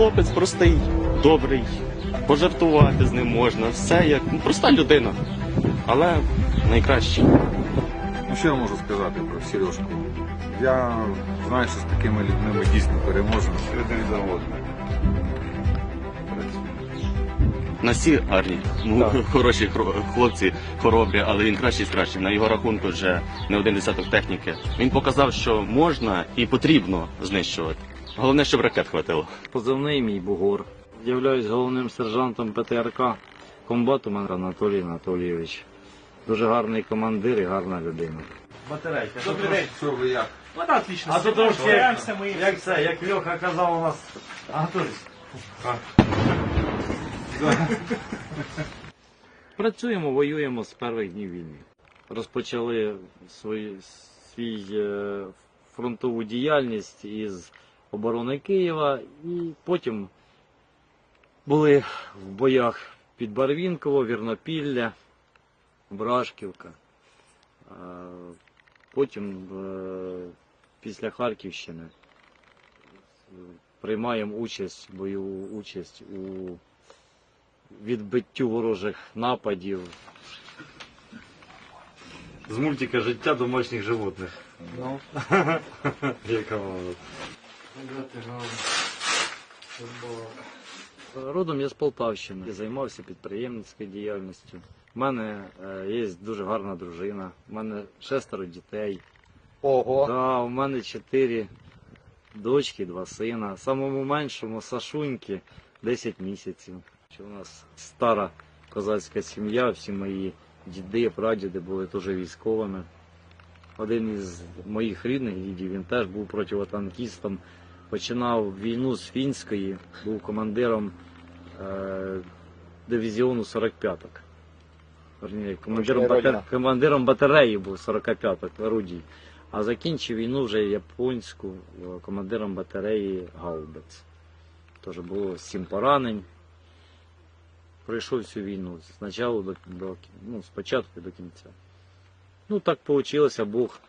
хлопець простий, добрий, пожартувати з ним можна, все як ну, проста людина. Але найкращий. Ну, що я можу сказати про Сережку? Я знаю, що з такими людьми ми дійсно переможемо. Один за. На всі гарні, ну, хороші хлопці, хоробрі, але він кращий з кращих. На його рахунку вже не один десяток техніки. Він показав, що можна і потрібно знищувати. Головне, щоб ракет хватило. Позивний мій Бугор. Являюсь головним сержантом ПТРК комбату мене Анатолій Анатолійович. Дуже гарний командир і гарна людина. Батарейка. Добрий день. Що ви як? Вода отлично. А то трошки як, Збираємося ми. як це, як Льоха казав у нас. Анатолій. Працюємо, воюємо з перших днів війни. Розпочали свої, свій е, фронтову діяльність із оборони Києва і потім були в боях під Барвінково, Вірнопілля, Брашківка. Потім е, після Харківщини приймаємо участь, бойову участь у відбиттю ворожих нападів. З мультика життя домашніх животних. Ну. Яка вона. Родом я з Полтавщини. Я займався підприємницькою діяльністю. У мене е, є дуже гарна дружина, у мене шестеро дітей. Ого. Да, у мене чотири дочки, два сина. Самому меншому Сашуньки 10 місяців. У нас стара козацька сім'я, всі мої діди, прадіди були теж військовими. Один із моїх рідних дідів, він теж був противотанкістом. Починав війну з фінської, був командиром е, дивізіону 45-ок. Верніше, командиром, бате- командиром батареї був 45-ок орудій. А закінчив війну вже японську е, командиром батареї Гаубиц. Теж було сім поранень. Пройшов всю війну спочатку до, до, ну, спочатку до кінця. Ну так вийшло, Бог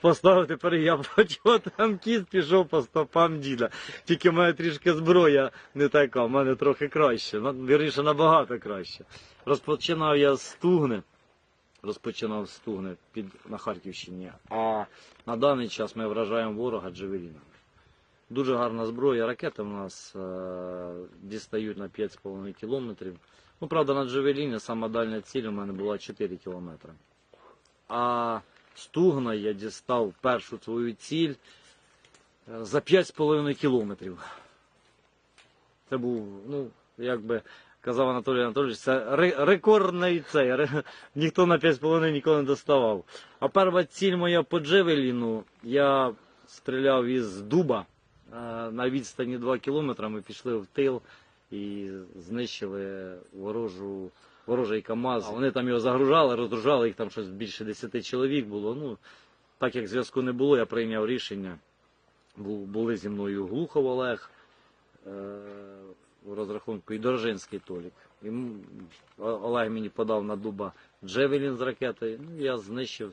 поставив тепер я противотанкіст, пішов по стопам діда. Тільки в мене трішки зброя не така, в мене трохи краще. Вірніше, набагато краще. Розпочинав я з Стугни. Розпочинав з Стугни під, на Харківщині. А на даний час ми вражаємо ворога джевелінами. Дуже гарна зброя. Ракети у нас е, дістають на 5,5 кілометрів. Ну, правда, на Джевеліні сама дальня ціль у мене була 4 кілометри. А Стугна я дістав першу свою ціль е, за 5,5 кілометрів. Це був, ну, як би казав Анатолій Анатолійович, це рекордний цей. Ніхто на 5,5 ніколи не доставав. А перша ціль моя по Джевеліну, я стріляв із дуба е, на відстані 2 кілометри. Ми пішли в тил і знищили ворожу, ворожий КАМАЗ. Вони там його загружали, розгружали, їх там щось більше 10 чоловік було. Ну, так як зв'язку не було, я прийняв рішення. Були зі мною Глухов Олег е, у розрахунку і Дорожинський Толік. О- Олег мені подав на дуба Джевелін з ракети. Ну, я знищив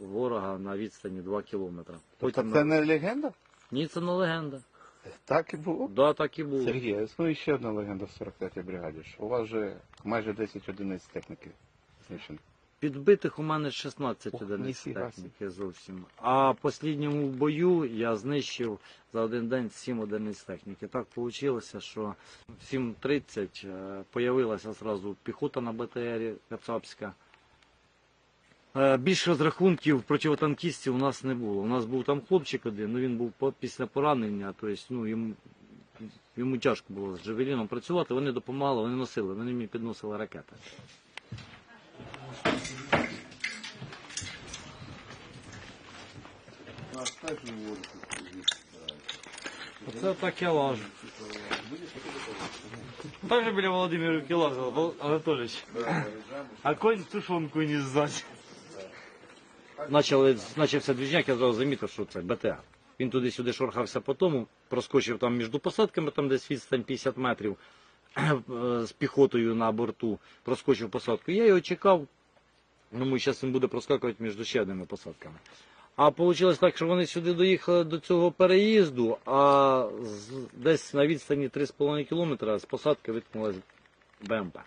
ворога на відстані 2 кілометри. Тобто це не легенда? Ні, це не легенда. Так і було. Да, так і було. Сергій, а існує ще одна легенда в 43-й бригаді. що У вас же майже 10 одиниць техніки знищено. Підбитих у мене 16 Ох, одиниць техніки зовсім. А в останньому бою я знищив за один день 7 одиниць техніки. Так вийшло, що в 7.30 е, появилася зразу піхота на БТРі Кацапська. Е, Більше розрахунків противотанкістів у нас не було. У нас був там хлопчик один, ну він був по- після поранення, тобто ну, йому, йому тяжко було з Джавеліном працювати, вони допомагали, вони носили, вони мені підносили ракети. Оце так я лажу. Так же біля Володимирівки лазив, Вол- Анатолійович. А конь тушонку не здать. Почали, почався двіжняк, я зразу замітив, що це БТА. Він туди-сюди шорхався по тому, проскочив там між посадками, там десь відстань 50 метрів з піхотою на борту, проскочив посадку. Я його чекав, думаю, зараз він буде проскакувати між ще одними посадками. А вийшло так, що вони сюди доїхали до цього переїзду, а десь на відстані 3,5 кілометра з посадки виткнулась БМП.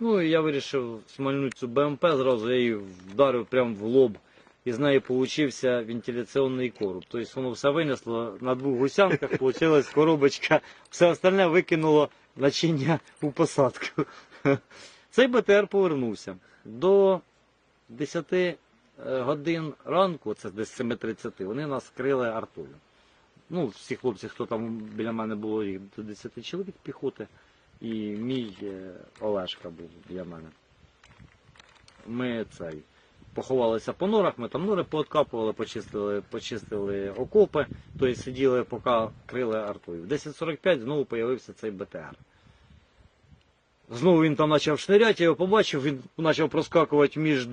Ну і я вирішив смальнути цю БМП, зразу я її вдарив прямо в лоб. І з неї получився вентиляційний короб. Тобто воно все винесло на двох гусянках, получилась коробочка, все остальне викинуло начиння у посадку. Цей БТР повернувся. До 10 е, годин ранку, це десь 7.30, вони нас крили артою. Ну, всі хлопці, хто там біля мене було, їх до 10 чоловік піхоти, і мій е, Олешка був біля мене. Ми цей поховалися по норах, ми там нори пооткапували, почистили, почистили окопи, тобто сиділи, поки крили артою. В 10.45 знову з'явився цей БТР. Знову він там почав шниряти, я його побачив, він почав проскакувати між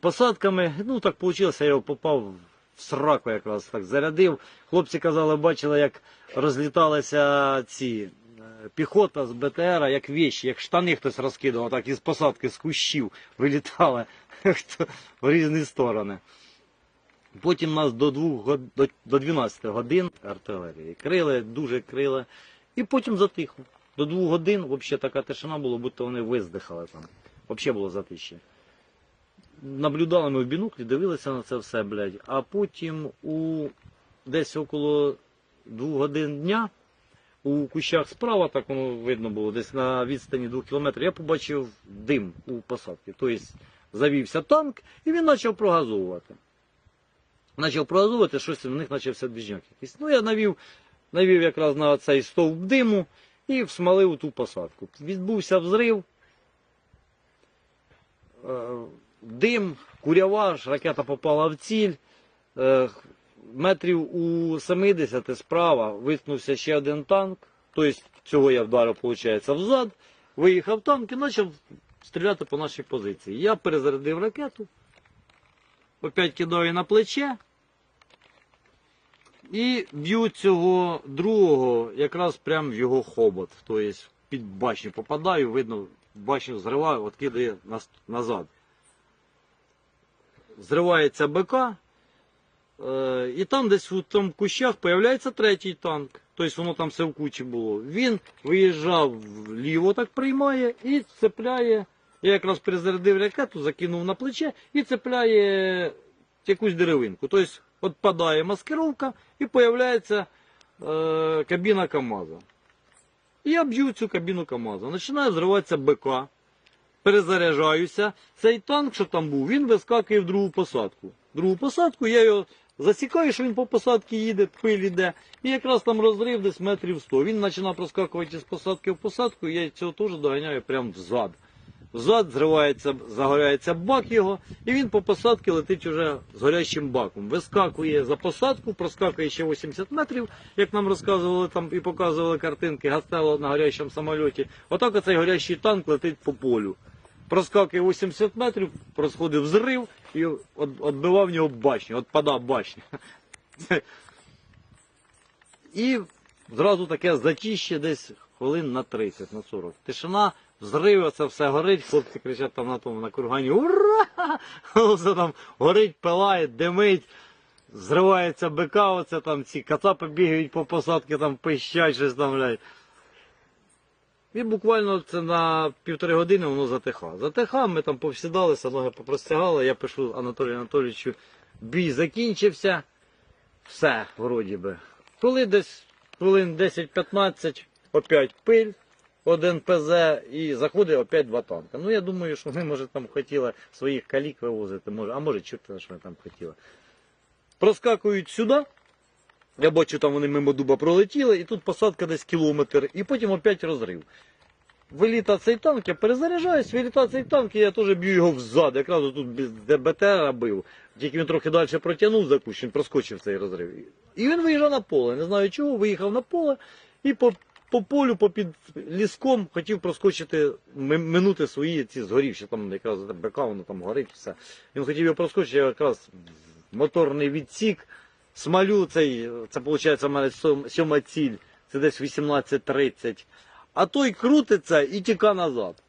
посадками. Ну так вийшло, я його попав в сраку якраз так зарядив. Хлопці казали, бачили, як розліталися ці піхота з БТРа, як вещі, як штани хтось розкидував, так із посадки, з кущів вилітали в різні сторони. Потім нас до, двох, до, до 12 годин артилерії крили, дуже крили, і потім затихло. До двох годин взагалі така тишина була, будто вони виздихали там. Взагалі було затище. Наблюдали ми в біноклі, дивилися на це все, блядь. А потім у десь около двох годин дня у кущах справа, так воно видно було, десь на відстані двох кілометрів, я побачив дим у посадці. Тобто завівся танк і він почав прогазовувати. Почав прогазовувати, щось в них почався двіжняк якийсь. Ну, я навів, навів якраз на цей стовп диму і всмалив ту посадку. Відбувся взрив, е, дим, курява, ракета попала в ціль. Метрів у 70 справа виткнувся ще один танк. Тобто цього я вдарив, виходить, взад. Виїхав танк і почав стріляти по нашій позиції. Я перезарядив ракету, опять кидаю на плече. І б'ю цього другого якраз прямо в його хобот. Тобто під башню попадаю, видно, башню зриваю, от кидає нас- назад. Зривається БК, і там десь у тому кущах з'являється третій танк. Тобто воно там все в кучі було. Він виїжджав вліво, так приймає і цепляє. Я якраз перезарядив ракету, закинув на плече і цепляє якусь деревинку. Тобто відпадає маскировка і з'являється е, кабіна КАМАЗа. І я б'ю цю кабіну КАМАЗа. Починає взриватися БК, перезаряджаюся. Цей танк, що там був, він вискакує в другу посадку. Другу посадку я його засікаю, що він по посадці їде, пиль іде. І якраз там розрив десь метрів 100. Він починає проскакувати з посадки в посадку, я цього теж доганяю прямо взад. Взад зривається, загоряється бак його, і він по посадці летить уже з горящим баком. Вискакує за посадку, проскакує ще 80 метрів, як нам розказували там і показували картинки Гастело на горящому самольоті. Отак оцей горящий танк летить по полю. Проскакує 80 метрів, розходив взрив і відбивав нього башню, відпадав башня. І зразу таке затіще десь хвилин на 30, на 40. Тишина, взриви, це все горить, хлопці кричать там на тому на кургані Ура! Все там горить, пилає, димить, зривається бика, оце там ці кацапи бігають по посадці, там пищать, щось там, блядь. І буквально це на півтори години воно затиха. Затиха, ми там повсідалися, ноги попростягали, я пишу Анатолію Анатолійовичу, бій закінчився. Все, вроді би. Коли десь хвилин 10-15, опять пиль, один ПЗ і заходить опять два танка. Ну я думаю, що ми, може, там хотіли своїх калік вивозити, може, а може, чорт, що ми там хотіли. Проскакують сюди. Я бачу, там вони мимо дуба пролетіли, і тут посадка десь кілометр, і потім опять розрив. Виліта цей танк, я перезаряджаюсь, виліта цей танк, і я теж б'ю його взад. Якраз тут де БТР бив. Тільки він трохи далі протягнув за кущ, він проскочив цей розрив. І він виїжджав на поле. Не знаю чого, виїхав на поле і по, по полю, попід ліском хотів проскочити, минути свої ці згорівші, там якраз БК, воно там горить, все. Він хотів його проскочити, якраз моторний відсік. Смалю цей, це виходить, у мене сьома ціль, це десь 18.30. А той крутиться і тіка назад.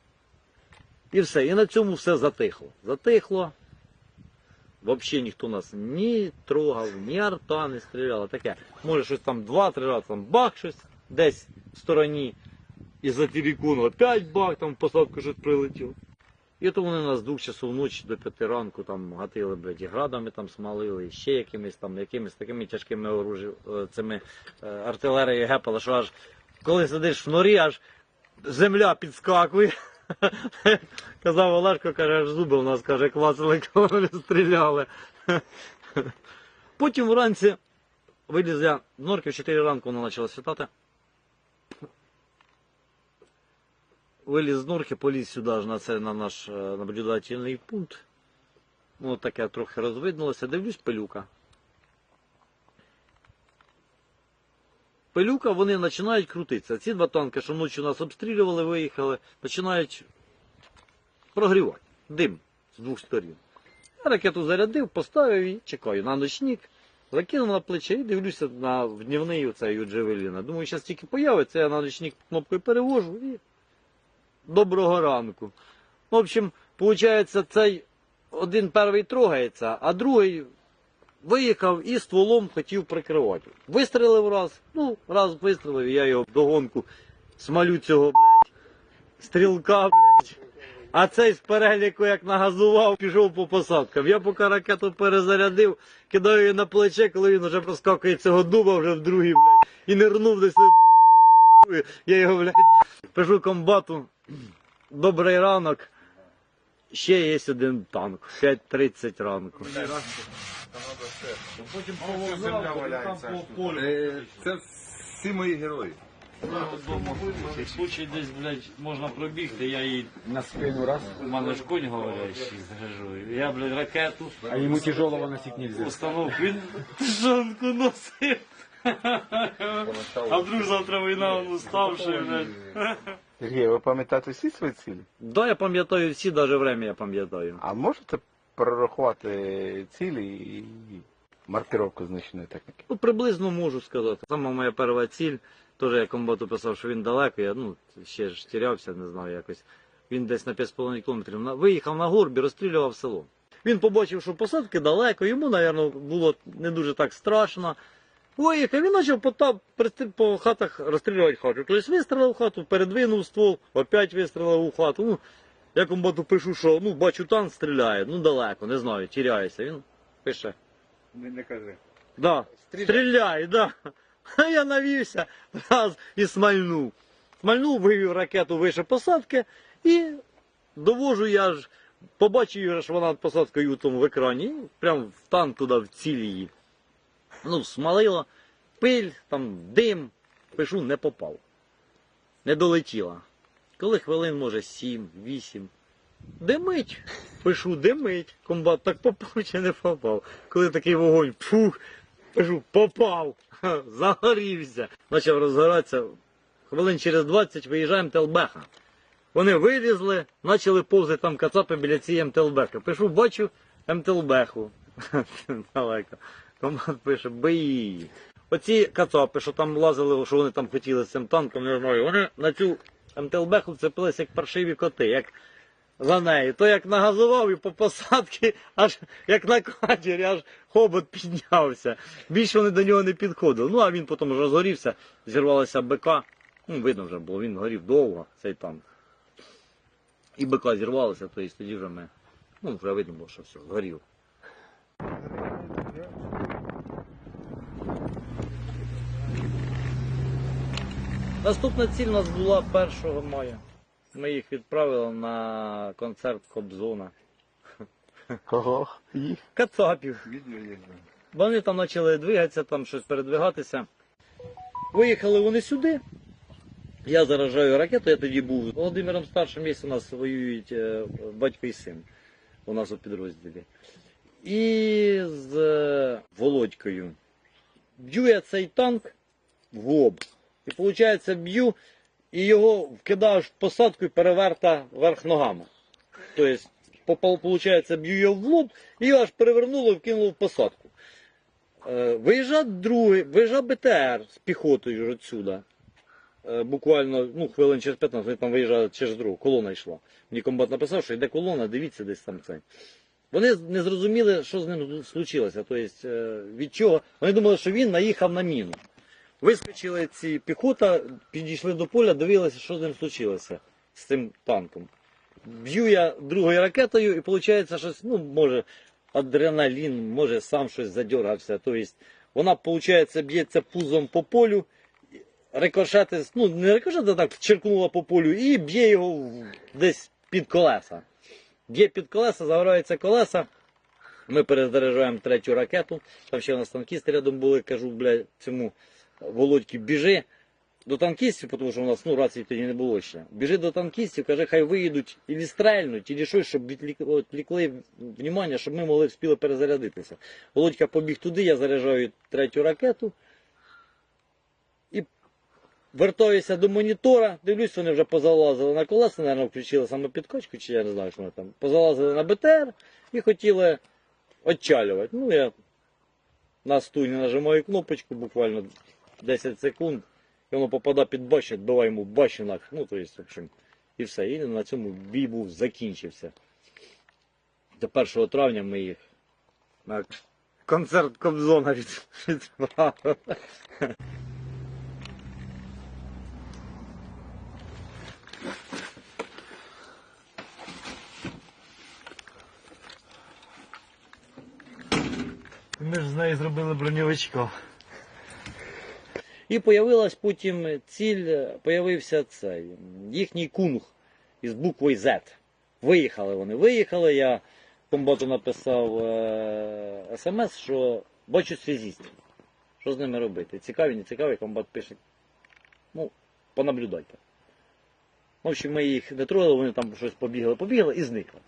І все. І на цьому все затихло. Затихло. Взагалі ніхто нас ні трогав, ні арта не стріляла. Таке. Може щось там два-три рази там бах щось десь в стороні. І за тірікуну опять бах, там посадку щось прилетіло. І то вони нас двох часов ночі до п'яти ранку там гатили, блядь, і градами там смалили, ще якимись там, якимись такими тяжкими оружі, е, цими е, артилерією гепали, що аж коли сидиш в норі, аж земля підскакує. Казав Олешко, каже, аж зуби у нас каже, клацали, коли стріляли. Потім вранці виліз я в норки, в 4 ранку воно почало світати. Виліз з норки, поліз сюди на наш е, наблюдательний пункт. Ну, таке трохи розвиднулося, дивлюсь пилюка. Пилюка, вони починають крутитися. Ці два танки, що ночі нас обстрілювали, виїхали, починають прогрівати. Дим з двох сторін. Я ракету зарядив, поставив і чекаю на ночник, закинув на плече і дивлюся на в днівний оцей Джевеліна. Думаю, зараз тільки появиться, я на ночник кнопкою перевожу і доброго ранку. В общем, виходить, цей один перший трогається, а другий виїхав і стволом хотів прикривати. Вистрелив раз, ну, раз вистрелив, я його вдогонку смалю цього, блядь, стрілка, блядь. А цей з переліку, як нагазував, пішов по посадкам. Я поки ракету перезарядив, кидаю її на плече, коли він вже проскакує цього дуба вже в другий, блядь, і нирнув десь. Я його, блядь, пишу комбату. Добрий ранок. Ще є один танк. 5.30 ранку. Потім земля валяється. Е, Це всі мої герої. В случай десь, блядь, можна пробігти, я їй На спину раз. у мене ж конь говорящий, скажу. Я, блядь, ракету А ему тяжелого носить нельзя. установку. Він тужанку носив. А вдруг завтра війна он уставший, блядь. Сергій, ви пам'ятаєте всі свої цілі? Да, я пам'ятаю всі, навіть время я пам'ятаю. А можете прорахувати цілі і маркировку знищеної техніки? Ну, приблизно можу сказати. Сама моя перша ціль, теж я комбату писав, що він далеко, я ну, ще ж тірявся, не знаю якось. Він десь на 5,5 кілометрів на- виїхав на горбі, розстрілював село. Він побачив, що посадки далеко, йому, мабуть, було не дуже так страшно. Виїхав, він почав по, та- по хатах розстрілювати хату. Тобто вистрілив в хату, передвинув ствол, опять вистрілив у хату. Ну, я комбату пишу, що ну, бачу, танк стріляє, ну далеко, не знаю, тіряється. Він пише. Не, не кажи. Да. Стріляй, да. А я навівся раз і смальнув. Смальнув, вивів ракету вище посадки і довожу я ж, побачив, що вона над посадкою в екрані, прям в танк туди в ціль її. Ну, смалило, пиль, там дим, пишу, не попав. Не долетіла. Коли хвилин, може, сім, вісім. Димить. Пишу, димить. Комбат так попав чи не попав. Коли такий вогонь, фух, пишу, попав. Загорівся. Почав розгоратися. Хвилин через 20 виїжджаємо Телбеха. Вони вилізли, почали повзати там кацапи біля цієї МТЛБеха. Пишу, бачу МТЛБеху. Далеко. Комбат пише, бий. Оці кацапи, що там лазили, що вони там хотіли з цим танком, не знаю, вони на цю МТЛБеху вцепилися як паршиві коти, як за нею. То як нагазував і по посадці, аж як на катері, аж хобот піднявся. Більше вони до нього не підходили. Ну а він потім вже розгорівся, зірвалася БК. Ну, видно вже було, він горів довго, цей танк. І БК зірвалося, то есть тоді вже ми. Ну, вже видно було, що все, згорів. Наступна ціль у нас була 1 мая. Ми їх відправили на концерт Кобзона. Кого? Їх? Кацапів. Вони там почали двигатися, там щось передвигатися. Виїхали вони сюди. Я заражаю ракету, я тоді був Володимиром старшим місці у нас воюють е, батько і син у нас у підрозділі. І з е, Володькою. Б'ю я цей танк в лоб. І виходить, б'ю і його вкидаю в посадку і переверта вверх ногами. Тобто, попал, получается, б'ю його в лоб, і його аж перевернуло і вкинуло в посадку. Е, виїжджав другий, виїжджав БТР з піхотою отсюда. Е, буквально ну, хвилин через 15, вони там виїжджали через другу, колона йшла. Мені комбат написав, що йде колона, дивіться десь там це. Вони не зрозуміли, що з ним случилося. Тобто, е, від чого. Вони думали, що він наїхав на міну. Вискочили ці піхота, підійшли до поля, дивилися, що з ним случилося з цим танком. Б'ю я другою ракетою, і виходить, щось, ну, може, адреналін, може, сам щось задергався. Тобто, вона, виходить, б'ється пузом по полю, рикошети, ну, не рикошети, а так черкнула по полю і б'є його десь під колеса. Б'є під колеса, загораються колеса. Ми перезаряджаємо третю ракету. Там ще у нас танкісти рядом були, кажу, бля, цьому Володьки, біжи до танкістів, тому що у нас ну, рації тоді не було ще. Біжи до танкістів, каже, хай виїдуть і стрельнуть, і щось, щоб відлік- відвлекли внимання, щоб ми могли вспіли перезарядитися. Володька побіг туди, я заряджаю третю ракету. І вертаюся до монітора, дивлюсь, вони вже позалазили на колеса, мабуть, включили саме підкочку, чи я не знаю, що вони там. Позалазили на БТР і хотіли отчалювати. Ну, я на стуні нажимаю кнопочку буквально 10 секунд, і воно попадає під башню, відбиває йому башню, ну, то есть, в общем, і все. І на цьому бій був закінчився. До 1 травня ми їх на концерт Кобзона від- відправили. Ми ж з нею зробили броньовичка. І появилась потім ціль, появився цей їхній кунг із буквою Z. Виїхали вони. Виїхали. Я комбату написав е- смс, що бачу связістів. Що з ними робити? Цікаві, не цікаві, комбат пише. Ну, понаблюдайте. В общем, ми їх не трогали, вони там щось побігли, побігли і зникли.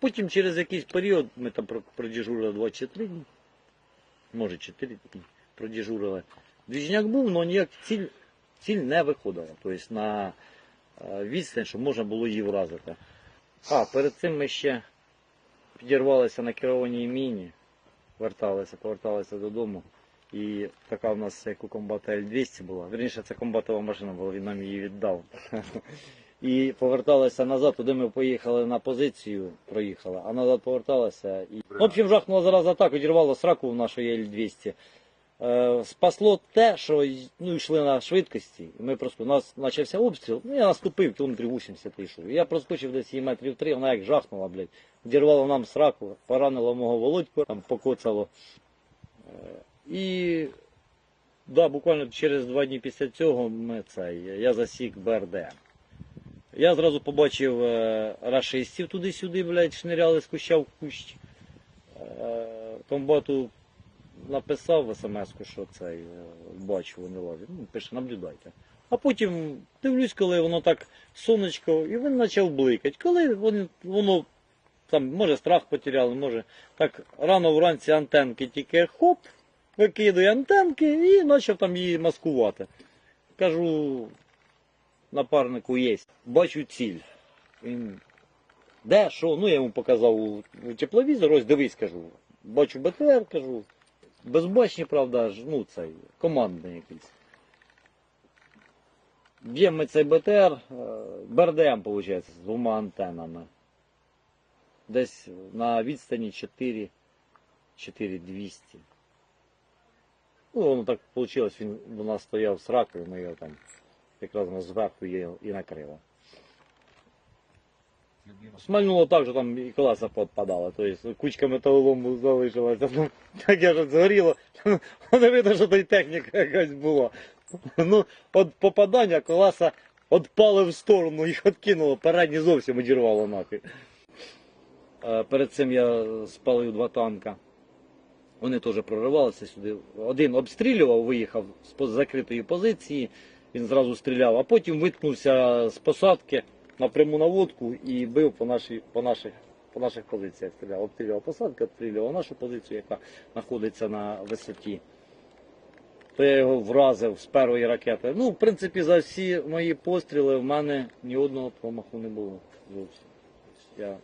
Потім через якийсь період ми там про- продіжурили 24 дні, може 4 дні продіжурили. Двіжняк був, але ніяк ціль, ціль не виходила. Тобто на е, відстань, щоб можна було її вразити. А, перед цим ми ще підірвалися на керованій міні, верталися, поверталися додому. І така в нас як у комбата Л-200 була. Вірніше, це комбатова машина була, він нам її віддав. І поверталися назад, туди ми поїхали на позицію, проїхали, а назад поверталися. І... В общем, жахнула зараза так, одірвало сраку в нашої Л-200. Е, спасло те, що ну, йшли на швидкості. Ми просто, у нас почався обстріл, ну я наступив, кілометрів 80 йшов. Я проскочив десь її метрів три, вона як жахнула, блядь. Дірвало нам сраку, поранило мого володьку, там покоцало. Е, і да, буквально через два дні після цього ми цей, я засік БРДМ. Я зразу побачив е, рашистів туди-сюди, блядь, шниряли з куща в кущ. Комбату написав в смс що цей, е, бачу, вони лазять. Ну, пише, наблюдайте. А потім дивлюсь, коли воно так сонечко, і він почав бликати. Коли воно, воно там, може, страх потеряли, може, так рано вранці антенки тільки хоп, викидує антенки і почав там її маскувати. Кажу, напарнику є. Бачу ціль. Він. Де, що? Ну я йому показав у, у тепловізор, ось дивись, кажу. Бачу БТР, кажу. Безбачні, правда, ж, ну цей, командний якийсь. Б'ємо ми цей БТР, е, БРДМ, виходить, з двома антенами. Десь на відстані 4, 4200. Ну, воно так вийшло, він нас стояв з ракою, ми його там якраз зверху її і накрило. Смальнуло так, що там і колеса подпадали, тобто кучка металолому залишилася. Ну, таке ж згоріло. Не видно, що той техніка якась була. Ну, от попадання колеса відпали в сторону, їх відкинуло, передні зовсім одірвало нахуй. Е, Перед цим я спалив два танка. Вони теж проривалися сюди. Один обстрілював, виїхав з закритої позиції, він зразу стріляв, а потім виткнувся з посадки на пряму наводку і бив по, нашій, по, наших, по наших позиціях. Стріляв. Обстрілював посадку, обстрілював нашу позицію, яка знаходиться на висоті. То я його вразив з першої ракети. Ну, в принципі, за всі мої постріли в мене ні одного промаху не було зовсім. Я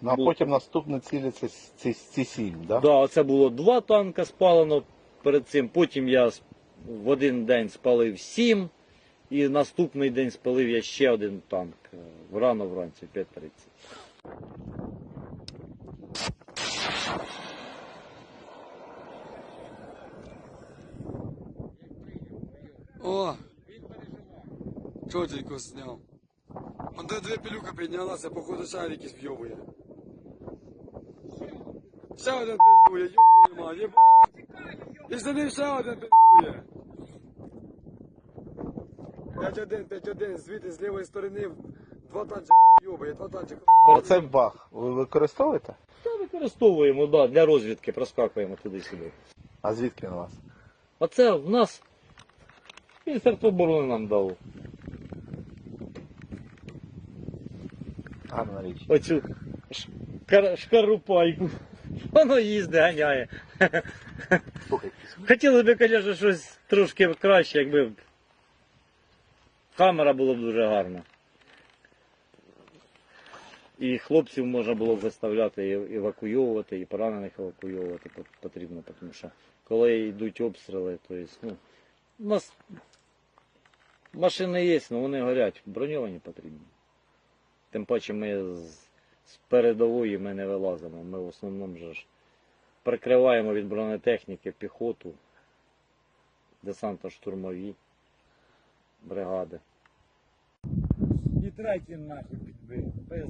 Ну а Бу- потім наступні цілі це ці, ці сім, да? Да, це було два танка спалено перед цим. Потім я с- в один день спалив сім. І наступний день спалив я ще один танк е, рано вранці, в 5.30. О! Чотенько зняв. Он де дві пилюка піднялася, походу шарики зб'йовує. Ще один пиздує, йобує, ма, єбать. І за ним ще один пиздує. 5-1, 5-1, звідти з лівої сторони два танчика йобує, два танчика. Оце бах. Ви використовуєте? Та використовуємо, да, для розвідки проскакуємо туди-сюди. А звідки він у вас? Оце в нас Міністерство оборони нам дало. Гарна річ. Оцю шкар, шкарупайку. Воно їздить, ганяє. Слухайте, Хотілося б, звісно, щось трошки краще, якби камера була б дуже гарна. І хлопців можна було б виставляти, евакуйовувати, і поранених евакуйовувати потрібно, тому що коли йдуть обстріли, то є, ну, у нас машини є, але вони горять, броньовані потрібні. Тим паче ми з, з передової ми не вилазимо. Ми в основному же ж прикриваємо від бронетехніки піхоту, десантно-штурмові бригади. І третій нахід підбив. Без